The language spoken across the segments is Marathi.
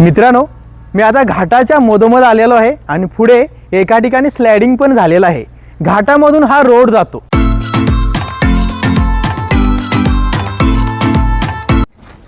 मित्रांनो मी आता घाटाच्या मधोमध आलेलो आहे आणि पुढे एका ठिकाणी स्लायडिंग पण झालेलं आहे. घाटामधून हा रोड जातो.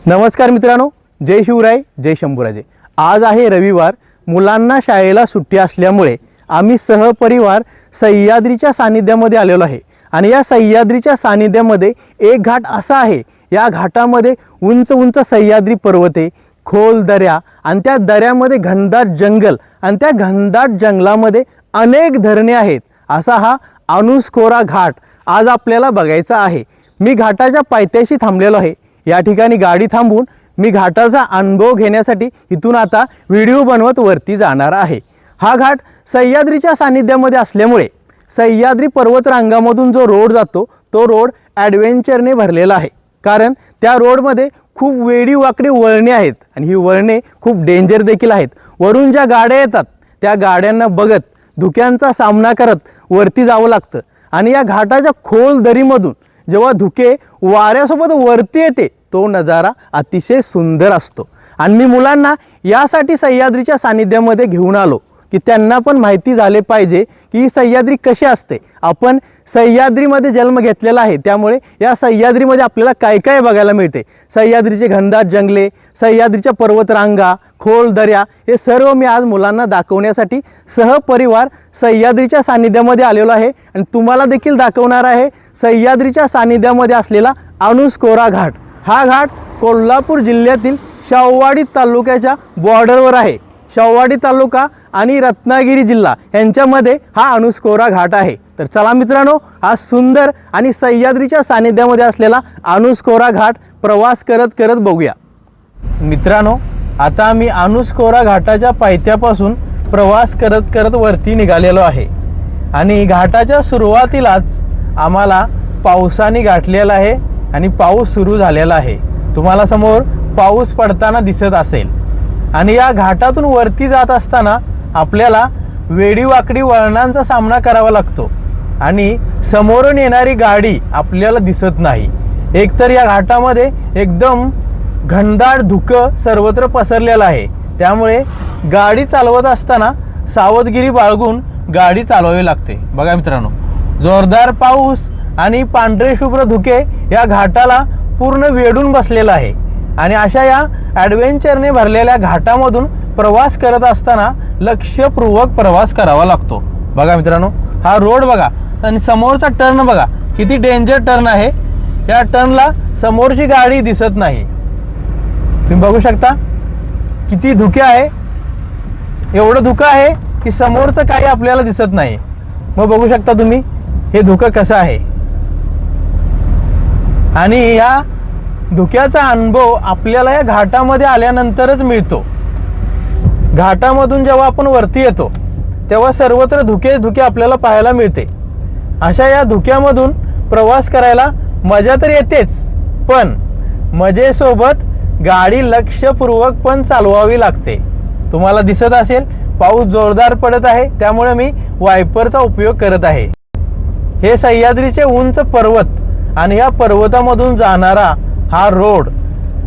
नमस्कार मित्रांनो जय शिवराय जय शंभूराजे. आज आहे रविवार मुलांना शाळेला सुट्टी असल्यामुळे आम्ही सहपरिवार सह्याद्रीच्या सानिध्यामध्ये आलेलो आहे. आणि या सह्याद्रीच्या सानिध्यामध्ये एक घाट असा आहे या घाटामध्ये उंच उंच सह्याद्री पर्वते खोल दऱ्या आणि त्या दऱ्यामध्ये घनदाट जंगल आणि त्या घनदाट जंगलामध्ये अनेक धरणे आहेत. असा हा अनुस्कोरा घाट आज आपल्याला बघायचा आहे. मी घाटाच्या पायथ्याशी थांबलेलो आहे. या ठिकाणी गाडी थांबून मी घाटाचा अनुभव घेण्यासाठी इथून आता व्हिडिओ बनवत वरती जाणार आहे. हा घाट सह्याद्रीच्या सानिध्यामध्ये असल्यामुळे सह्याद्री पर्वतरांगामधून जो रोड जातो तो रोड ॲडव्हेंचरने भरलेला आहे. कारण त्या रोडमध्ये खूप वेडी वाकडी वळणे आहेत आणि ही वळणे खूप डेंजर देखील आहेत. वरून ज्या गाड्या येतात त्या गाड्यांना बघत धुक्यांचा सामना करत वरती जावं लागतं. आणि या घाटाच्या खोल दरीमधून जेव्हा धुके वाऱ्यासोबत वरती येते तो नजारा अतिशय सुंदर असतो. आणि मी मुलांना यासाठी सह्याद्रीच्या सानिध्यामध्ये घेऊन आलो की त्यांना पण माहिती झाले पाहिजे की ही सह्याद्री कशी असते. आपण सह्याद्रीमध्ये जन्म घेतलेला आहे. त्यामुळे या सह्याद्रीमध्ये आपल्याला काय काय बघायला मिळते? सह्याद्रीचे घनदाट जंगले सह्याद्रीच्या पर्वतरांगा खोल दऱ्या हे सर्व मी आज मुलांना दाखवण्यासाठी सहपरिवार सह्याद्रीच्या सानिध्यामध्ये आलेलो आहे आणि तुम्हाला देखील दाखवणार आहे सह्याद्रीच्या सानिध्यामध्ये असलेला अनुस्कोरा घाट. हा घाट कोल्हापूर जिल्ह्यातील शाहवाडी तालुक्याच्या बॉर्डरवर आहे. शाहवाडी तालुका आणि रत्नागिरी जिल्हा यांच्यामध्ये हा अनुस्कोरा घाट आहे. तर चला मित्रांनो हा सुंदर आणि सह्याद्रीच्या सानिध्यामध्ये असलेला अनुस्कोरा घाट प्रवास करत करत बघूया. मित्रांनो आता आम्ही अनुस्कोरा घाटाच्या पायथ्यापासून प्रवास करत करत वरती निघालेलो आहे. आणि घाटाच्या सुरुवातीलाच आम्हाला पावसाने गाठलेला आहे आणि पाऊस सुरू झालेला आहे. तुम्हाला समोर पाऊस पडताना दिसत असेल. आणि या घाटातून वरती जात असताना आपल्याला वेडीवाकडी वळणांचा सामना करावा लागतो. आणि समोरून येणारी गाडी आपल्याला दिसत नाही. एकतर या घाटामध्ये एकदम घनदाट धुकं सर्वत्र पसरलेलं आहे. त्यामुळे गाडी चालवत असताना सावधगिरी बाळगून गाडी चालवावी लागते. बघा मित्रांनो जोरदार पाऊस आणि पांढरे शुभ्र धुके या घाटाला पूर्ण वेढून बसलेला आहे. आणि अशा या ॲडव्हेंचरने भरलेल्या घाटामधून प्रवास करत असताना लक्षपूर्वक प्रवास करावा लागतो. बघा मित्रांनो हा रोड बघा. आणि समोरचा टर्न बघा किती डेंजर टर्न आहे. या टर्नला समोरची गाडी दिसत नाही. तुम्ही बघू शकता किती धुके आहे. एवढं धुकं आहे की समोरचं काही आपल्याला दिसत नाही. मग बघू शकता तुम्ही हे धुकं कसं आहे. आणि या धुक्याचा अनुभव आपल्याला या घाटामध्ये आल्यानंतरच मिळतो. घाटामधून जेव्हा आपण वरती येतो तेव्हा सर्वत्र धुके धुके आपल्याला पाहायला मिळते. अशा या धुक्यामधून प्रवास करायला मजा तर येतेच पण मजेसोबत गाडी लक्षपूर्वक पण चालवावी लागते. तुम्हाला दिसत असेल पाऊस जोरदार पडत आहे त्यामुळे मी वायपरचा उपयोग करत आहे. हे सह्याद्रीचे उंच पर्वत आणि या पर्वतामधून जाणारा हा रोड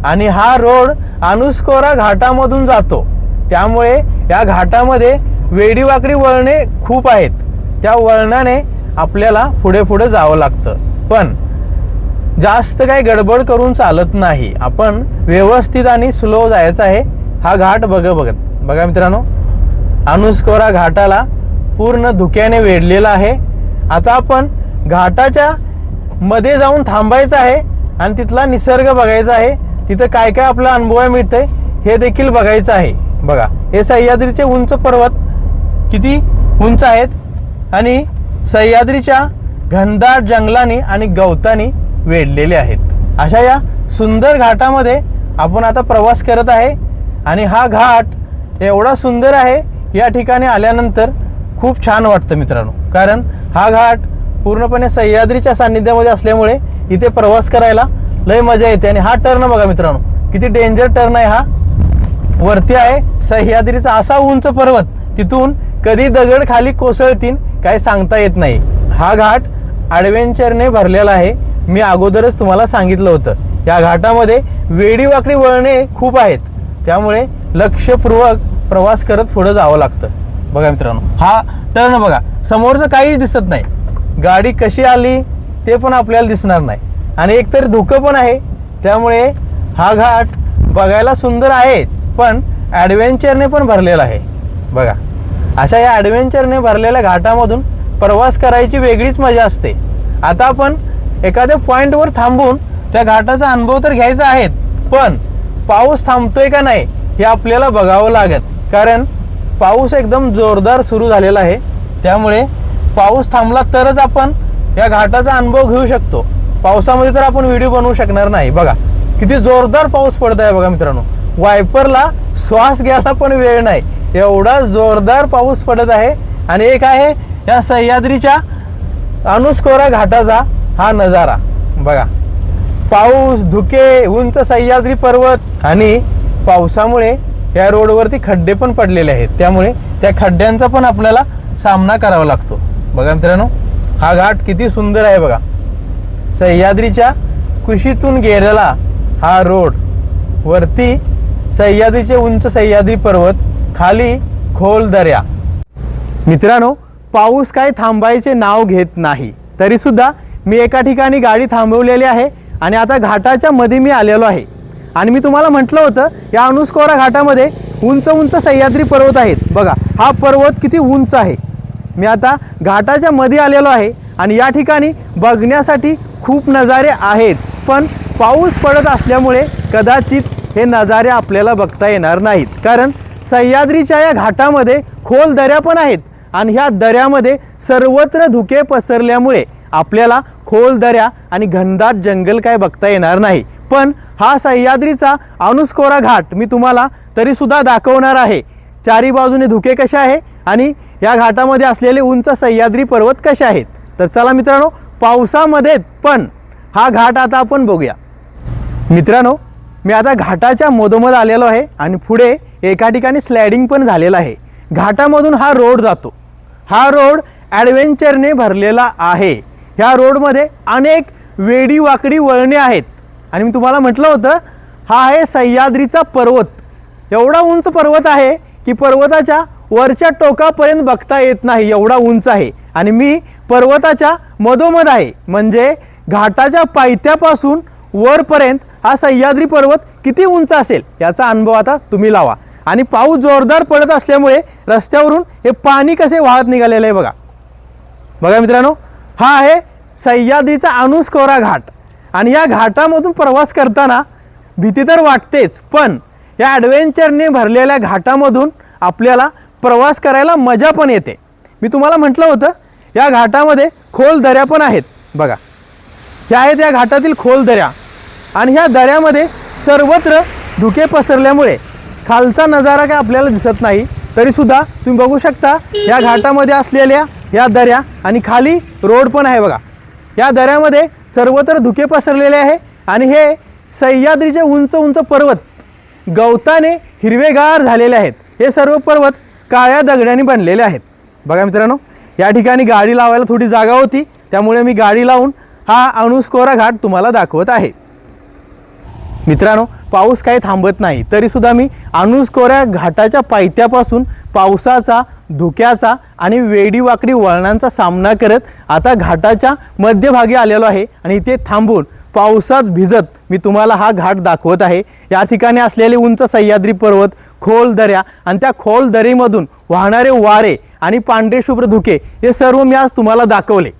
आणि हा रोड अनुस्कोरा घाटामधून जातो. त्यामुळे या घाटामध्ये वेडीवाकडी वळणे खूप आहेत. त्या वळणाने आपल्याला पुढे पुढे जावं लागतं. पण जास्त काही गडबड करून चालत नाही. आपण व्यवस्थित आणि स्लो जायचं आहे. हा घाट बघ बघत बघा मित्रांनो अनुस्कोरा घाटाला पूर्ण धुक्याने वेढलेला आहे. आता आपण घाटाच्या मध्ये जाऊन थांबायचं आहे आणि तिथला निसर्ग बघायचा आहे. तिथं काय काय आपला अनुभव मिळतंय हे देखील बघायचं आहे. बघा हे सह्याद्रीचे उंच पर्वत किती उंच आहेत आणि सह्याद्रीच्या घनदाट जंगलाने आणि गवतानी वेढलेले आहेत. अशा या सुंदर घाटामध्ये आपण आता प्रवास करत आहे आणि हा घाट एवढा सुंदर आहे या ठिकाणी आल्यानंतर खूप छान वाटतं मित्रांनो. कारण हा घाट पूर्णपणे सह्याद्रीच्या सान्निध्यामध्ये असल्यामुळे इथे प्रवास करायला लय मजा येते आणि हा टर्न बघा मित्रांनो किती डेंजर टर्न आहे हा. वरती आहे सह्याद्रीचा असा उंच पर्वत तिथून कधी दगड खाली कोसळतील काय सांगता येत नाही. हा घाट ॲडव्हेंचरने भरलेला आहे. मी अगोदरच तुम्हाला सांगितलं होतं. या घाटामध्ये वेडीवाकडी वळणे खूप आहेत. त्यामुळे लक्षपूर्वक प्रवास करत पुढे जावं लागतं. बघा मित्रांनो हा टर्न बघा. समोरचं काहीच दिसत नाही. गाडी कशी आली ते पण आपल्याला दिसणार नाही. आणि एकतर धुकं पण आहे. त्यामुळे हा घाट बघायला सुंदर आहेच. पण ॲडव्हेंचरने पण भरलेला आहे. बघा. अशा या ॲडव्हेंचरने भरलेल्या घाटामधून प्रवास करायची वेगळीच मजा असते. आता आपण एखाद्या पॉईंटवर थांबून त्या घाटाचा अनुभव तर घ्यायचा आहे पण पाऊस थांबतोय का नाही हे आपल्याला बघावं लागेल. कारण पाऊस एकदम जोरदार सुरू झालेला आहे. त्यामुळे पाऊस थांबला तरच आपण या घाटाचा अनुभव घेऊ शकतो. पावसामध्ये तर आपण व्हिडिओ बनवू शकणार नाही. बघा किती जोरदार पाऊस पडत आहे बघा मित्रांनो. वायपरला श्वास घ्यायला पण वेळ नाही. एवढा जोरदार पाऊस पडत आहे. आणि एक आहे या सह्याद्रीच्या अनुस्कोरा घाटाचा हा नजारा. बघा. पाऊस धुके उंच सह्याद्री पर्वत आणि पावसामुळे या रोडवरती खड्डे पण पडलेले आहेत. त्यामुळे त्या खड्ड्यांचा पण आपल्याला सामना करावा लागतो. बघा मित्रांनो हा घाट किती सुंदर आहे बघा. सह्याद्रीच्या कुशीतून गेलेला हा रोड वरती सह्याद्रीचे उंच सह्याद्री पर्वत खाली खोल दर्या. मित्रांनो पाऊस काय थांबायचे नाव घेत नाही. तरीसुद्धा मी एका ठिकाणी गाडी थांबवलेली आहे आणि आता घाटाच्या मध्ये मी आलेलो आहे. आणि मी तुम्हाला म्हटलं होतं या अनुस्कोरा घाटामध्ये उंच उंच सह्याद्री पर्वत आहेत. बघा हा पर्वत किती उंच आहे. मी आता घाटाच्या मध्ये आलेलो आहे आणि या ठिकाणी बघण्यासाठी खूप नजारे आहेत. पण पाऊस पडत असल्यामुळे कदाचित हे नजारे आपल्याला बघता येणार नाहीत. कारण सह्याद्रीच्या या घाटामध्ये खोल दऱ्या पण आहेत. आणि ह्या दऱ्यामध्ये सर्वत्र धुके पसरल्यामुळे आपल्याला खोल दऱ्या आणि घनदाट जंगल काय बघता येणार नाही. पण हा सह्याद्रीचा अनुस्कोरा घाट मी तुम्हाला तरीसुद्धा दाखवणार आहे. चारी बाजूने धुके कसे आहे आणि या घाटामध्ये असलेले उंच सह्याद्री पर्वत कसे आहेत. तर चला मित्रांनो पावसामध्ये पण हा घाट आता आपण बघूया. मित्रांनो मी आता घाटाच्या मधोमध आलेलो आहे आणि पुढे एका ठिकाणी स्लायडिंग पण झालेलं आहे. घाटामधून हा रोड जातो. हा रोड ॲडव्हेंचरने भरलेला आहे. ह्या रोडमध्ये अनेक वेडी वाकडी वळणे आहेत. आणि मी तुम्हाला म्हटलं होतं हा आहे सह्याद्रीचा पर्वत. एवढा उंच पर्वत आहे की पर्वताच्या वरच्या टोकापर्यंत बघता येत नाही एवढा उंच आहे. आणि मी पर्वताच्या मधोमध आहे. म्हणजे घाटाच्या पायथ्यापासून वरपर्यंत हा सह्याद्री पर्वत किती उंच असेल याचा अनुभव आता तुम्ही लावा. आणि पाऊस जोरदार पडत असल्यामुळे रस्त्यावरून हे पाणी कसे वाहत निघालेलं आहे बघा. बघा मित्रांनो हा आहे सह्याद्रीचा अनुस्कोरा घाट. आणि या घाटामधून प्रवास करताना भीती तर वाटतेच पण या ॲडव्हेंचरने भरलेल्या घाटामधून आपल्याला प्रवास करायला मजा पण येते. मी तुम्हाला म्हटलं होतं या घाटामध्ये खोल दऱ्या पण आहेत. बघा. ह्या आहेत या घाटातील खोल दऱ्या. आणि ह्या दऱ्यामध्ये सर्वत्र धुके पसरल्यामुळे खालचा नजारा काय आपल्याला दिसत नाही तरीसुद्धा तुम्ही बघू शकता या घाटामध्ये असलेल्या या दऱ्या आणि खाली रोड पण आहे बघा. या दऱ्यामध्ये सर्वत्र धुके पसरलेले आहे आणि हे सह्याद्रीचे उंच उंच पर्वत गवताने हिरवेगार झालेले आहेत. हे सर्व पर्वत काळ्या दगड्याने बनलेले आहेत. बघा मित्रांनो या ठिकाणी गाडी लावायला थोडी जागा होती त्यामुळे मी गाडी लावून हा अणुस्कोरा घाट तुम्हाला दाखवत आहे. मित्रांनो पाऊस काही थांबत नाही. तरीसुद्धा मी अनुस्कोऱ्या घाटाच्या पायथ्यापासून पावसाचा धुक्याचा आणि वेडीवाकडी वळणांचा सामना करत आता घाटाच्या मध्यभागी आलेलो आहे आणि इथे थांबून पावसात भिजत मी तुम्हाला हा घाट दाखवत आहे. या ठिकाणी असलेले उंच सह्याद्री पर्वत खोल दऱ्या आणि त्या खोल दरीमधून वाहणारे वारे आणि पांढरेशुभ्र धुके हे सर्व मी आज तुम्हाला दाखवले.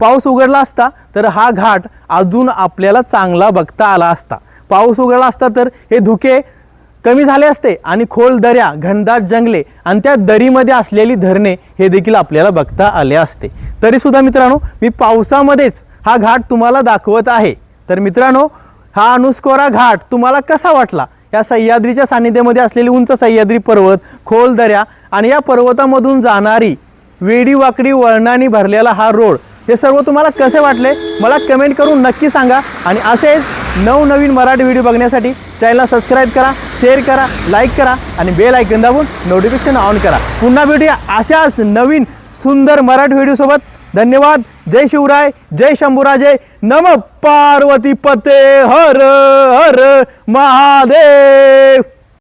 पाऊस उघडला असता तर हा घाट अजून आपल्याला चांगला बघता आला असता. पाऊस उघडला असता तर हे धुके कमी झाले असते आणि खोल दऱ्या घनदाट जंगले आणि त्या दरीमध्ये असलेली धरणे हे देखील आपल्याला बघता आले असते. तरीसुद्धा मित्रांनो मी पावसामध्येच हा घाट तुम्हाला दाखवत आहे. तर मित्रांनो हा अनुस्कोरा घाट तुम्हाला कसा वाटला? या सह्याद्रीच्या सानिध्यामध्ये असलेली उंच सह्याद्री पर्वत खोल दऱ्या आणि या पर्वतामधून जाणारी वेडी वाकडी वळणाने भरलेला हा रोड हे सर्व तुम्हाला कसे वाटले? मला कमेंट करून नक्की सांगा आणि असेच नवनवीन मराठी व्हिडिओ बघण्यासाठी चॅनलला सबस्क्राईब करा शेअर करा लाईक करा आणि बेल ऐकून दाबून नोटिफिकेशन ऑन करा. पुन्हा भेटूया अशाच नवीन सुंदर मराठी व्हिडिओसोबत धन्यवाद. जय शिवराय. जय शंभूराजे. नम पार्वती पते. हर हर महादेव.